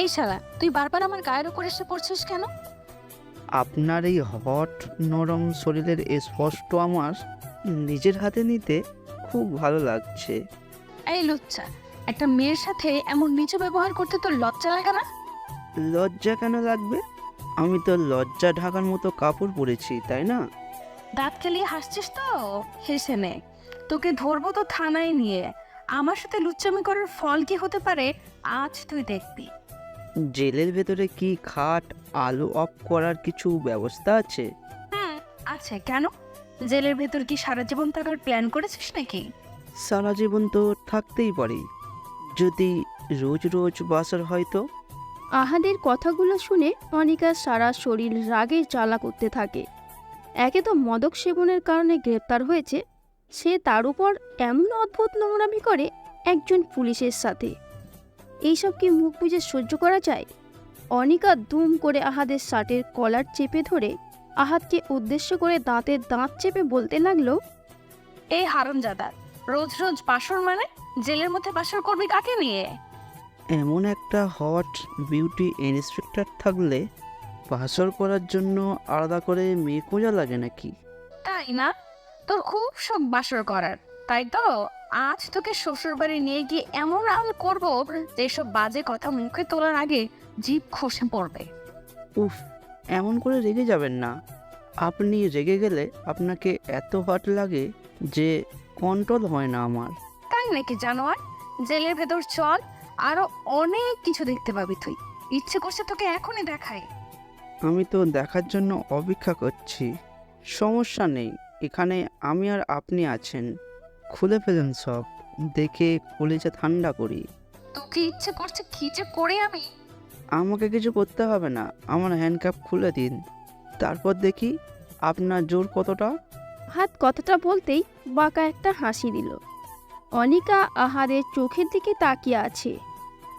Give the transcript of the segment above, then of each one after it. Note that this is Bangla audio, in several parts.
এই শালা তুই বারবার আমার গায়ের উপর এসে পড়ছিস কেন? আপনার এই হট নরম শরীরের স্পষ্ট আমার নিজের হাতে নিতে খুব ভালো লাগছে। এই লুচ্চা একটা মেয়ের সাথে এমন নিচু ব্যবহার করতে তোর লজ্জা লাগে না? লজ্জা কেন লাগবে? আমি তো লজ্জা ঢাকার মতো কাপড় পরেছি তাই না? দাঁত খেলিয়ে হাসছিস তো? হেসে নে তোকে ধরবো তো থানায় নিয়ে। আমার সাথে লুচ্চামি করার ফল কি হতে পারে আজ তুই দেখবি। জেলের ভেতরে কি খাট আলো অফ করার কিছু ব্যবস্থা আছে? হুম আছে। কেন? জেলের ভেতর কি সারা জীবন থাকার প্ল্যান করেছিস নাকি? সারা জীবন তো থাকতেই পারি। যদি রোজ রোজ বাসার হয় তো? আহাদের কথাগুলো শুনে অনিকার সারা শরীর রাগে জ্বালা করতে থাকে। একে তো মদক সেবনের কারণে গ্রেপ্তার হয়েছে। সে তার উপর এমন অদ্ভুত নোংরামি করে একজন পুলিশের সাথে। এইসব কি মুখ বুঝে সহ্য করা যায়? অনিকা দুম করে আহাদের শার্টের কলার চেপে ধরে আহাদকে উদ্দেশ্য করে দাঁতের দাঁত চেপে বলতে লাগল এই হারামজাদা রোজ রোজ বাসর মানে? জেলের মধ্যে বাসর করবি কাকে নিয়ে? এমন একটা হট বিউটি ইন্সপেক্টর থাকলে বাসর করার জন্য আলাদা করে মেয়ে খোঁজা লাগে নাকি? তাই না? তোর খুব শখ বাসর করার তাই তো? আজ তোকে শ্বশুর বাড়ি নিয়ে গিয়ে এমন আল করব যে সব বাজে কথা মুখে তোলার আগে জিভ খসে পড়বে। উফ এমন করে রেগে যাবেন না। আপনি রেগে গেলে আপনাকে এত হট লাগে যে কন্ট্রোল হয় না আমার। তাই নাকি জানোয়ার? জেলের ভেতর চল আরও অনেক কিছু দেখতে পাবি তুই। ইচ্ছে করছে তোকে এখনই দেখাই। আমি তো দেখার জন্য অপেক্ষা করছি। সমস্যা নেই এখানে আমি আর আপনি আছেন। খুলে ফেলেন সব। দেখে কলেজে ঠান্ডা করি। তোকে ইচ্ছে করছে কি যে করে আমি? আমাকে কিছু করতে হবে না। আমার হ্যান্ডক্যাপ খুলে দিন। তারপর দেখি আপনার জোর কতটা? হাত কথাটা বলতেই বাঁকা একটা হাসি দিল। অনিকা আহাদের চোখের দিকে তাকিয়ে আছে।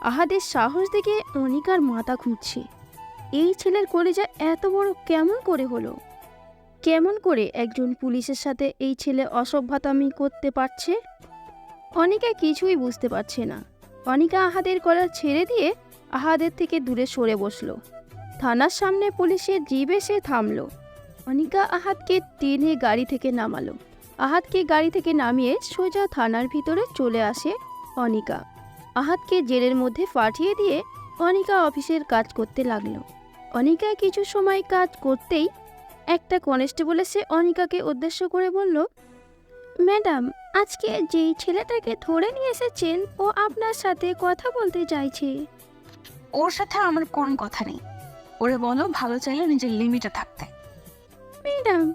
আহাদের সাহস দেখে অনিকার মাথা ঘুরছে এই ছেলের কলেজা এত বড় কেমন করে হলো? কেমন করে একজন পুলিশের সাথে এই ছেলে অসভ্যতামি করতে পারছে? অনিকা কিছুই বুঝতে পারছে না। অনিকা আহাদের কলার ছেড়ে দিয়ে আহাদের থেকে দূরে সরে বসল। থানার সামনে পুলিশের জিপ এসে থামলো। অনিকা আহাতকে টেনে গাড়ি থেকে নামালো। আহাতকে গাড়ি থেকে নামিয়ে সোজা থানার ভিতরে চলে আসে অনিকা। আহাতকে জেলের মধ্যে পাঠিয়ে দিয়ে অনিকা অফিসের কাজ করতে লাগল। অনিকা কিছু সময় কাজ করতেই একটা কনস্টেবল এসে অনিকাকে উদ্দেশ্য করে বলল ম্যাডাম আজকে যেই ছেলেটাকে ধরে নিয়ে এসেছেন ও আপনার সাথে কথা বলতে চাইছে। ওর সাথে আমার কোনো কথা নেই। ওরে বলো ভালো চাইলে নিজের লিমিটে থাকতে। ম্যাডাম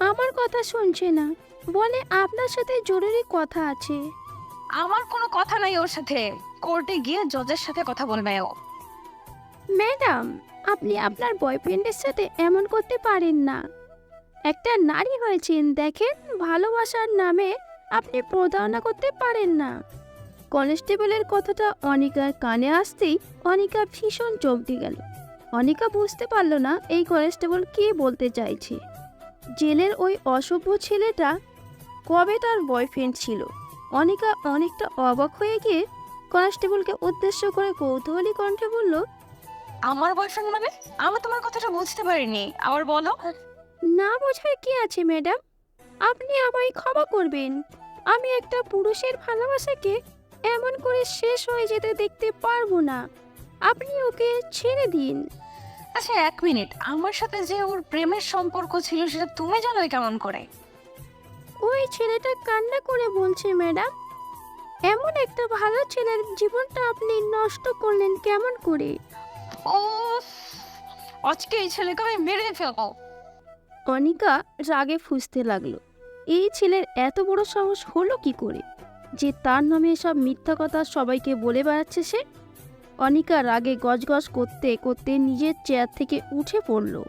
আমার কথা শুনছে না। বলে আপনার সাথে জরুরি কথা আছে। আমার কোনো কথা নাই ওর সাথে। কোর্টে গিয়ে জজের সাথে কথা বলবে ও। ম্যাডাম আপনি আপনার বয়ফ্রেন্ডের সাথে এমন করতে পারেন না। একটা নারী হয়েছেন, দেখেন, ভালোবাসার নামে আপনি প্রতারণা করতে পারেন না। কনস্টেবলের কথাটা অনিকার কানে আসতেই অনিকা ভীষণ চমকে গেল। অনিকা বুঝতে পারল না এই কনস্টেবল কি বলতে চাইছে। জেলের ওই অসভ্য ছেলেটা কবে তার বয়ফ্রেন্ড ছিল? অনিকা অনেকটা অবাক হয়ে গিয়ে কনস্টেবলকে উদ্দেশ্য করে কৌতূহলী কণ্ঠে বলল আমার বয়ফ্রেন্ড মানে? আমি তোমার কথাটা বুঝতে পারিনি। আবার বলো। না বোঝার কি আছে ম্যাডাম আপনি আমায় ক্ষমা করবেন। আমি একটা পুরুষের ভালোবাসাকে এমন করে শেষ হয়ে যেতে দেখতে পারব না। আপনি ওকে ছেড়ে দিন। আচ্ছা এক মিনিট। আমার সাথে যে ওর প্রেমের সম্পর্ক ছিল সেটা তুমি জানো কেমন করে? ওই ছেলেটা কান্না করে বলছে ম্যাডাম এমন একটা ভালো ছেলের জীবনটা আপনি নষ্ট করলেন কেমন করে? আজকে এই ছেলেকে আমি মেরে ফেলব। অনিকা রাগে ফুঁসতে লাগল। এই ছেলের এত বড় সাহস হলো কি করে? যে তার নামে এসব মিথ্যা কথা সবাইকে বলে বেড়াচ্ছে সে? অনিকা রাগে গজগজ করতে করতে নিজের চেয়ার থেকে উঠে পড়ল।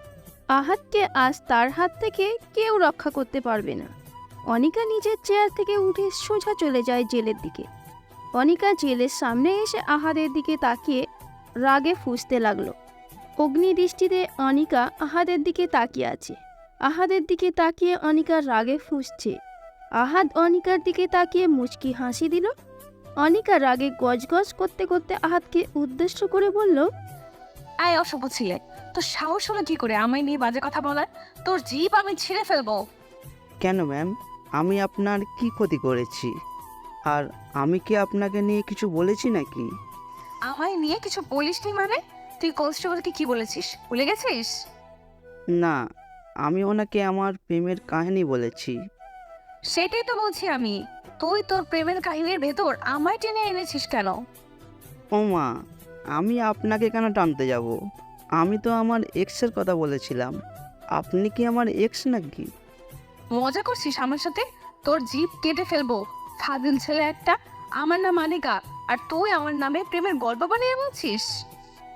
আহাতকে আজ তার হাত থেকে কেউ রক্ষা করতে পারবে না। অনিকা নিজের চেয়ার থেকে উঠে সোজা চলে যায় জেলের দিকে। অনিকা জেলের সামনে এসে আহাদের দিকে তাকিয়ে রাগে ফুঁসতে লাগল। অগ্নিদৃষ্টিতে অনিকা আহাদের দিকে তাকিয়ে আছে। আহাদের দিকে তাকিয়ে অনিকা রাগে ফুঁসছে। আহাদ অনিকার দিকে তাকিয়ে মুচকি হাসি দিল। অনিকা রাগে গজগজ করতে করতে আহাতকে উদ্দেশ্য করে বলল আয় অসভ্য ছিলে তোর সাহস হলো কি করে আমায় নিয়ে বাজে কথা বলার? তোর জিপ আমি ছিঁড়ে ফেলব। কেন ম্যাম? আমি আপনার কি ক্ষতি করেছি? আর আমি কি আপনাকে নিয়ে কিছু বলেছি নাকি? আমায় নিয়ে কিছু বলিসনি মানে? তুই কনস্টেবলকে কি বলেছিস? ভুলে গেছিস? না আমি ওনাকে আমার প্রেমের কাহিনী বলেছি। সেটাই তো বলছি আমি। তুই তোর প্রেমের কাহিনীর ভেতর আমায় টেনে এনেছিস কেন? ও মা আমি আপনাকে কেন টানতে যাব? আমি তো আমার এক্সের কথা বলেছিলাম। আপনি কি আমার এক্স নাকি? মজা করছিস আমার সাথে? তোর জিপ কেটে ফেলব। ফাজিল ছেলে একটা আমার নাম আনিকা আর তুই আমার নামে প্রেমের গল্প বানিয়ে বলছিস?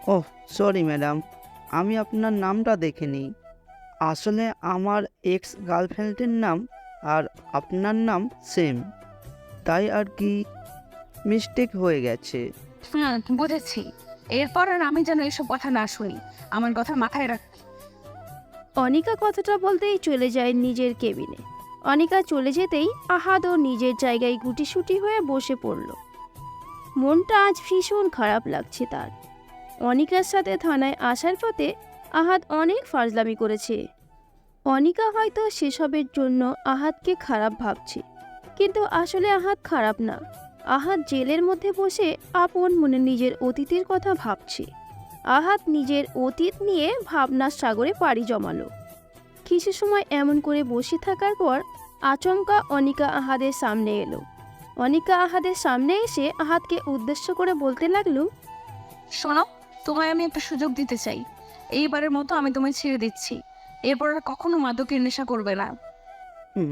ওহ সরি ম্যাডাম আমি আপনার নামটা দেখিনি। আসলে আমার এক্স গার্লফ্রেন্ডের নাম আর আপনার নাম সেম তাই আর কি মিস্টেক হয়ে গেছে। হুম বুঝেছি। এরপর আর আমি যেন এসব কথা না শুনি। আমার কথা মাথায় রাখ অনিকা কথাটা বলতেই চলে যায় নিজের কেবিনে। অনিকা চলে যেতেই আহাদও নিজের জায়গায় গুটিসুটি হয়ে বসে পড়ল। মনটা আজ ভীষণ খারাপ লাগছে তার। অনিকার সাথে থানায় আসার পথে আহাত অনেক ফাজলামি করেছে। অনিকা হয়তো সেসবের জন্য আহাতকে খারাপ ভাবছে, কিন্তু আসলে আহাত খারাপ না। আহাত জেলের মধ্যে বসে আপন মনে নিজের অতীতের কথা ভাবছে। আহাত নিজের অতীত নিয়ে ভাবনার সাগরে পাড়ি জমালো। কিছু সময় এমন করে বসে থাকার পর আচমকা অনিকা আহাদের সামনে এলো। অনিকা আহাদের সামনে এসে আহাতকে উদ্দেশ্য করে বলতে লাগল শোনো তোমায় আমি একটা সুযোগ দিতে চাই। এইবারের মতো আমি তোমায় ছেড়ে দিচ্ছি। এরপর আর কখনো মাদকের নেশা করবে না।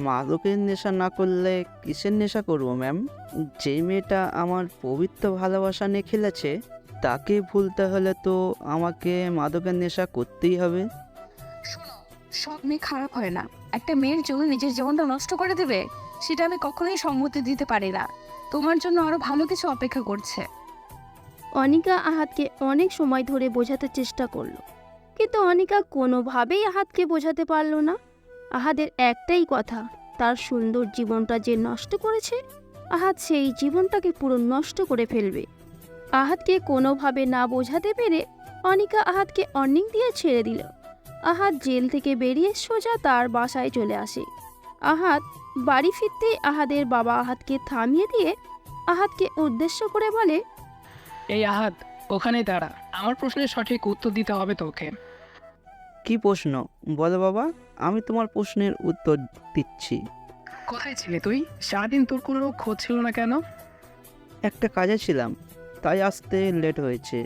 মাদকের নেশা না করলে কিসের নেশা করব ম্যাম? যে মেয়েটা আমার পবিত্র ভালোবাসা নিয়ে খেলেছে তাকে ভুলতে হলে তো আমাকে মাদকের নেশা করতেই হবে। শোনো সব মেয়ে খারাপ হয় না। একটা মেয়ের জন্য নিজের জীবনটা নষ্ট করে দেবে, সেটা আমি কখনোই সম্মতি দিতে পারি না। তোমার জন্য আরও ভালো কিছু অপেক্ষা করছে। অনিকা আহাতকে অনেক সময় ধরে বোঝাতে চেষ্টা করল। কিন্তু অনিকা কোনোভাবেই আহাতকে বোঝাতে পারল না। আহাদের একটাই কথা, তার সুন্দর জীবনটা যে নষ্ট করেছে, আহাত সেই জীবনটাকে পুরো নষ্ট করে ফেলবে। আহাতকে কোনোভাবে না বোঝাতে পেরে অনিকা আহাতকে অর্নিং দিয়ে ছেড়ে দিল। আহাত জেল থেকে বেরিয়ে সোজা তার বাসায় চলে আসে। আহাত বাড়ি ফিরতেই আহাদের বাবা আহাতকে থামিয়ে দিয়ে আহাতকে উদ্দেশ্য করে বলে এই আহাত ওখানে দাঁড়া। আমার প্রশ্নের সঠিক উত্তর দিতে হবে তোকে। কি প্রশ্ন? বলো বাবা আমি তোমার প্রশ্নের উত্তর দিচ্ছি। কোথায় ছিলে তুই? সারাদিন তোর কোনো খোঁজ ছিল না কেন? একটা কাজে ছিলাম তাই আসতে লেট হয়েছে।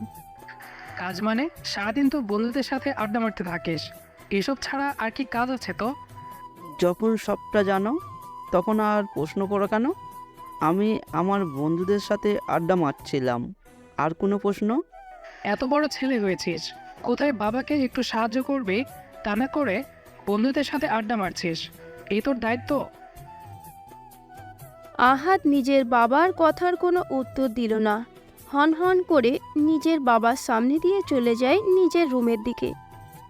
কাজ মানে সারাদিন তো বন্ধুদের সাথে আড্ডা মারতে থাকিস। এসব ছাড়া আর কি কাজ আছে তো? যখন সবটা জানো তখন আর প্রশ্ন করো কেন? আমি আমার বন্ধুদের সাথে আড্ডা মারছিলাম। আর কোনো প্রশ্ন? এত বড় ছেলে হয়েছিস। কোথায় বাবাকে একটু সাহায্য করবি তা না করে বন্ধুদের সাথে আড্ডা মারছিস। এই তোর দায়িত্ব। আহাত নিজের বাবার কথার কোনো উত্তর দিল না। হন হন করে নিজের বাবার সামনে দিয়ে চলে যায় নিজের রুমের দিকে।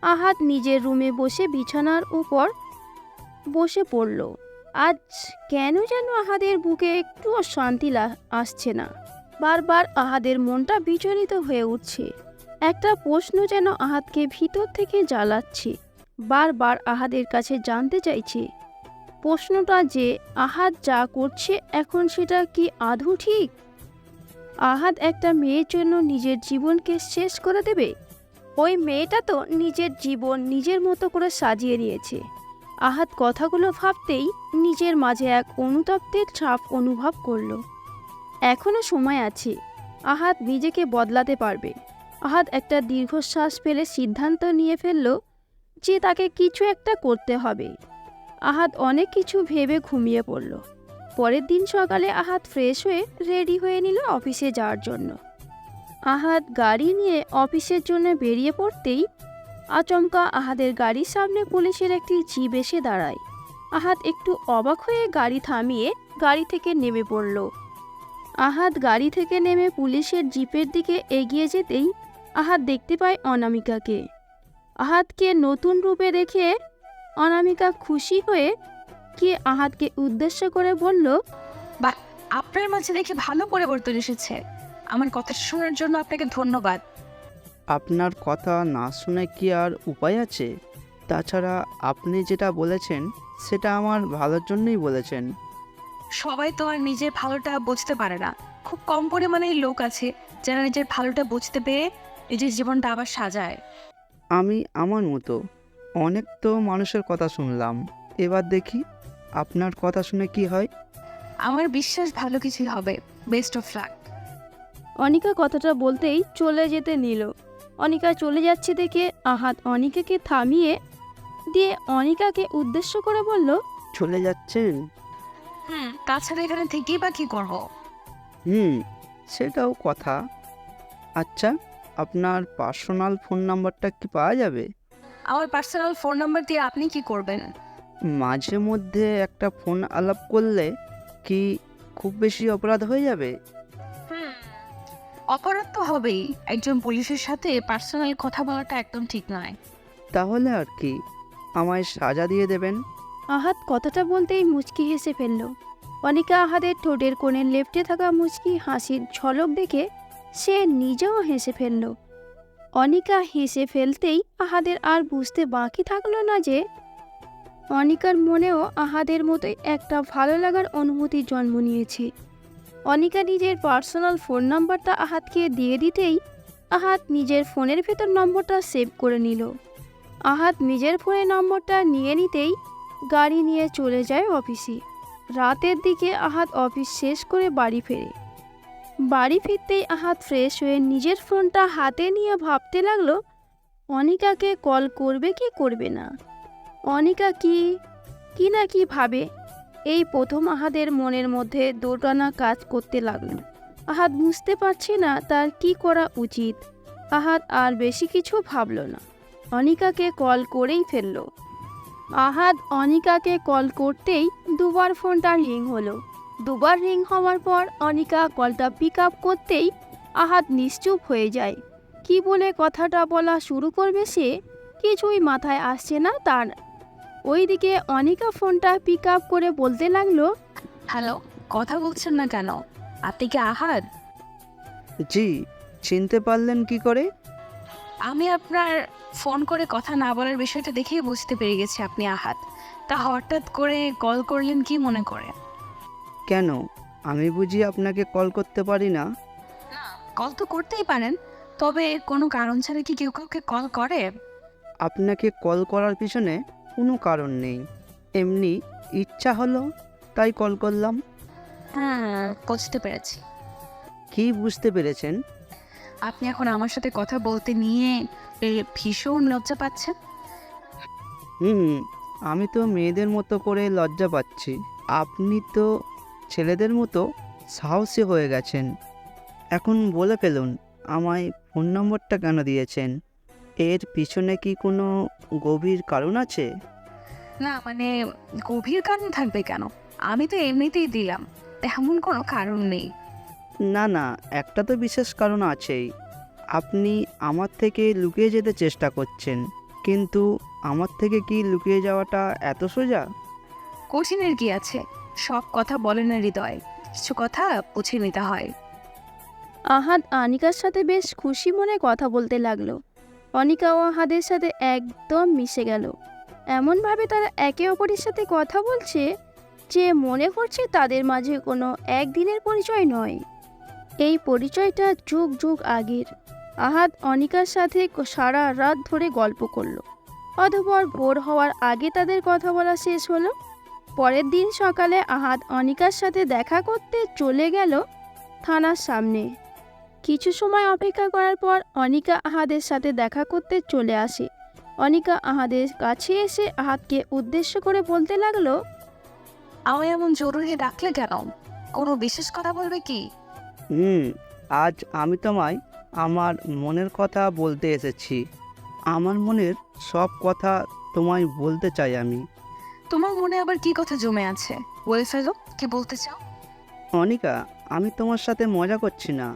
আহাত নিজের রুমে বসে বিছানার উপর বসে পড়ল। আজ কেন যেন আহাদের বুকে একটুও শান্তি আসছে না। বারবার আহাদের মনটা বিচলিত হয়ে উঠছে। একটা প্রশ্ন যেন আহাতকে ভিতর থেকে জ্বালাচ্ছে। বারবার আহাদের কাছে জানতে চাইছে। প্রশ্নটা যে আহাত যা করছে এখন সেটা কি আধু ঠিক? আহাদ একটা মেয়ের জন্য নিজের জীবনকে শেষ করে দেবে? ওই মেয়েটা তো নিজের জীবন নিজের মতো করে সাজিয়ে নিয়েছে। আহাত কথাগুলো ভাবতেই নিজের মাঝে এক অনুতপ্তের ছাপ অনুভব করল। এখনও সময় আছে। আহাত নিজেকে বদলাতে পারবে। আহাত একটা দীর্ঘশ্বাস ফেলে সিদ্ধান্ত নিয়ে ফেলল যে তাকে কিছু একটা করতে হবে। আহাত অনেক কিছু ভেবে ঘুমিয়ে পড়ল। পরের দিন সকালে আহাত ফ্রেশ হয়ে রেডি হয়ে নিল অফিসে যাওয়ার জন্য। আহাত গাড়ি নিয়ে অফিসের জন্য বেরিয়ে পড়তেই আচমকা আহাদের গাড়ির সামনে পুলিশের একটি জিপ এসে দাঁড়ায়। আহাত একটু অবাক হয়ে গাড়ি থামিয়ে গাড়ি থেকে নেমে পড়ল। আহাত গাড়ি থেকে নেমে পুলিশের জিপের দিকে এগিয়ে যেতেই আহাত দেখতে পায় অনামিকাকে। আহাতকে নতুন রূপে দেখে অনামিকা খুশি হয়ে গিয়ে আহাদকে উদ্দেশ্য করে বলল বা আপনার মাঝে দেখে ভালো পরিবর্তন এসেছে। আমার কথা শোনার জন্য আপনাকে ধন্যবাদ। আপনার কথা না শুনে কি আর উপায় আছে? তাছাড়া আপনি যেটা বলেছেন সেটা আমার ভালোর জন্যই বলেছেন। সবাই তো আর নিজের ভালোটা বুঝতে পারে না। খুব কম পরিমাণে লোক আছে যারা নিজের ভালোটা বুঝতে পেরে নিজের জীবনটা আবার সাজায়। আমি আমার মতো অনেক তো মানুষের কথা শুনলাম। এবার দেখি আপনার কথা শুনে কি হয়? আমার বিশ্বাস ভালো কিছুই হবে বেস্ট অফ লাক অনিকা কথাটা বলতেই চলে যেতে নিল। অনিকা চলে যাচ্ছে দেখে আহাত অনিকাকে থামিয়ে দিয়ে অনিকাকে উদ্দেশ্য করে বলল চলে যাচ্ছেন? হুম তাছাড়া এখানে থেকেই বা কি করব? হুম সেটাও কথা। আচ্ছা আপনার পার্সোনাল ফোন নাম্বারটা কি পাওয়া যাবে? আমার পার্সোনাল ফোন নাম্বার দিয়ে আপনি কি করবেন? মাঝে মধ্যে একটা ফোন আলাপ করলে কি খুব বেশি অপরাধ হয়ে যাবে? হুম অপরাধ তো হবেই। একজন পুলিশের সাথে পার্সোনাল কথা বলাটা একদম ঠিক নয়। তাহলে আর কি? আমায় সাজা দিয়ে দেবেন। আহাত কথাটা বলতেই মুচকি হেসে ফেলল। অনিকা আহাদের ঠোঁটের কোণে লেপ্টে থাকা মুচকি হাসির ঝলক দেখে সে নিজেও হেসে ফেলল। অনিকা হেসে ফেলতেই আহাদের আর বুঝতে বাকি থাকল না যে অনিকার মনেও আহাদের মতোই একটা ভালো লাগার অনুভূতি জন্ম নিয়েছে। অনিকা নিজের পার্সোনাল ফোন নাম্বারটা আহাতকে দিয়ে দিতেই আহাত নিজের ফোনের ভেতর নম্বরটা সেভ করে নিল। আহাত নিজের ফোনের নম্বরটা নিয়ে নিতেই গাড়ি নিয়ে চলে যায় অফিসে। রাতের দিকে আহাত অফিস শেষ করে বাড়ি ফেরে। বাড়ি ফিরতেই আহাত ফ্রেশ হয়ে নিজের ফোনটা হাতে নিয়ে ভাবতে লাগল, অনিকাকে কল করবে কি করবে না। অনিকা কি কি না কি ভাবে, এই প্রথম আহাদের মনের মধ্যে দোটানা কাজ করতে লাগল। আহাত বুঝতে পারছে না তার কি করা উচিত। আহাত আর বেশি কিছু ভাবল না। অনিকাকে কল করেই ফেলল। আহাদ অনিকাকে কল করতেই দুবার ফোনটা রিং হলো। দুবার রিং হওয়ার পর অনিকা কলটা পিক আপ করতেই আহাদ নিশ্চুপ হয়ে যায়। কি বলে কথাটা বলা শুরু করবে সে? কিছুই মাথায় আসছে না তার। ওইদিকে অনিকা ফোনটা পিক আপ করে বলতে লাগল হ্যালো কথা বলছেন না কেন? আপনি কি আহার? জি চিনতে পারলেন কি করে? আমি আপনার ফোন করে কথা না বলার বিষয়টা দেখেই বুঝতে পেরে গেছি আপনি আহাত। তা হঠাৎ করে কল করলেন কি মনে করে? কেন? আমি বুঝি আপনাকে কল করতে পারি না। না কল তো করতেই পারেন তবে কোনো কারণ ছাড়া কি কেউ কাউকে কল করে? আপনাকে কল করার পিছনে কোনো কারণ নেই। এমনি ইচ্ছা হলো তাই কল করলাম। হ্যাঁ বুঝতে পেরেছি। কি বুঝতে পেরেছেন? আপনি এখন আমার সাথে কথা বলতে নিয়ে এ, ভীষণ লজ্জা পাচ্ছেন? হুম আমি তো মেয়েদের মতো করে লজ্জা পাচ্ছি। আপনি তো ছেলেদের মতো সাহসী হয়ে গেছেন। এখন বলে ফেলুন আমায় ফোন নম্বরটা কেন দিয়েছেন? এর পিছনে কি কোনো গভীর কারণ আছে? না মানে গভীর কারণ থাকবে কেন? আমি তো এমনিতেই দিলাম তেমন কোনো কারণ নেই। না না একটা তো বিশেষ কারণ আছেই। আপনি আমার থেকে লুকিয়ে যেতে চেষ্টা করছেন কিন্তু আমার থেকে কি লুকিয়ে যাওয়াটা এত সোজা? কঠিনের কি আছে? সব কথা বলে না হৃদয় কিছু কথা বুঝে নিতে হয়। আহাদ আনিকার সাথে বেশ খুশি মনে কথা বলতে লাগল। অনিকা ও আহাদের সাথে একদম মিশে গেল। এমনভাবে তারা একে অপরের সাথে কথা বলছে যে মনে করছে তাদের মাঝে কোনো একদিনের পরিচয় নয়। এই পরিচয়টা যুগ যুগ আগের। আহাদ অনিকার সাথে সারা রাত ধরে গল্প করল। অতঃপর ভোর হওয়ার আগে তাদের কথা বলা শেষ হলো। পরের দিন সকালে আহাদ অনিকার সাথে দেখা করতে চলে গেল থানার সামনে। কিছু সময় অপেক্ষা করার পর অনিকা আহাদের সাথে দেখা করতে চলে আসে। অনিকা আহাদের কাছে এসে আহাদকে উদ্দেশ্য করে বলতে লাগল আমায় এমন জরুরি ডাকলে কেন? কোনো বিশেষ কথা বলবে কি? হুম আজ আমি তোমায় আমার মনের কথা বলতে এসেছি। আমার মনের সব কথা তোমায় বলতে চাই আমি। তোমার মনে আবার কি কথা জমে আছে? বলে ফেলো কি বলতে চাও? অনিকা আমি তোমার সাথে মজা করছি না।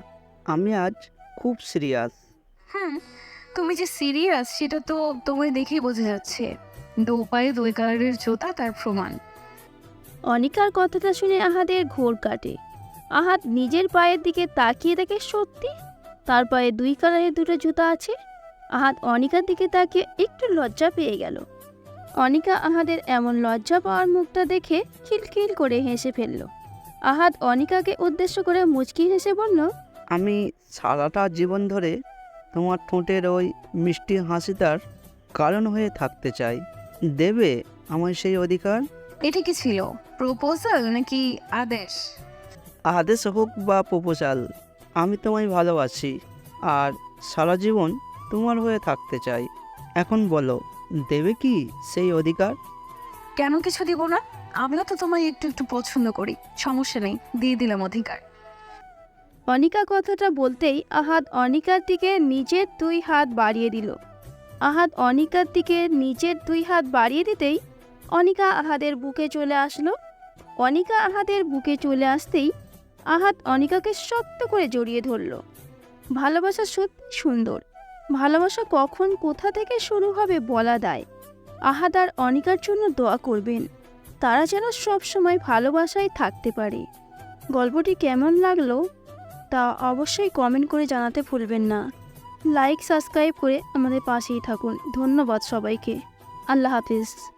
আমি আজ খুব সিরিয়াস। হুম তুমি যে সিরিয়াস সেটা তো তোমায় দেখেই বোঝা যাচ্ছে। দু পায়ে দুই কালারের জুতা তার প্রমাণ। অনিকার কথাটা শুনে আহাদের ঘোর কাটে। আহাদ নিজের পায়ের দিকে তাকিয়ে দেখে সত্যি? তার পায়ে দুই কালারের দুটো জুতা আছে? আহাদ অনিকার দিকে তাকিয়ে একটু লজ্জা পেয়ে গেল। অনিকা আহাদের এমন লজ্জা পাওয়ার মুখটা দেখে খিলখিল করে হেসে ফেলল। আহাদ অনিকাকে উদ্দেশ্য করে মুচকি হেসে বলল আমি সারাটা জীবন ধরে তোমার ঠোঁটের ওই মিষ্টি হাসিটার কারণ হয়ে থাকতে চাই। দেবে আমার সেই অধিকার? এটা কি ছিল? প্রপোজাল নাকি আদেশ? আদেশ হোক বা প্রপোজাল আমি তোমায় ভালোবাসি আর সারা জীবন তোমার হয়ে থাকতে চাই। এখন বলো দেবে কি সেই অধিকার? কেন কিছু দিব না? আমিও তো তোমায় একটু একটু পছন্দ করি সমস্যা নেই দিয়ে দিলাম অধিকার। অনিকা কথাটা বলতেই আহাদ অনিকার দিকে নিজের দুই হাত বাড়িয়ে দিল। আহাদ অনিকার দিকে নিজের দুই হাত বাড়িয়ে দিতেই অনিকা আহাদের বুকে চলে আসলো। অনিকা আহাদের বুকে চলে আসতেই আহাদ অনিকাকে শক্ত করে জড়িয়ে ধরল। ভালোবাসা সত্যি সুন্দর। ভালোবাসা কখন কোথা থেকে শুরু হবে বলা দায়। আহাদ আর অনিকার জন্য দোয়া করবেন। তারা যেন সবসময় ভালোবাসায় থাকতে পারে। গল্পটি কেমন লাগল? তা অবশ্যই কমেন্ট করে জানাতে ভুলবেন না। লাইক সাবস্ক্রাইব করে আমাদের পাশেই থাকুন। ধন্যবাদ সবাইকে। আল্লাহ হাফিজ।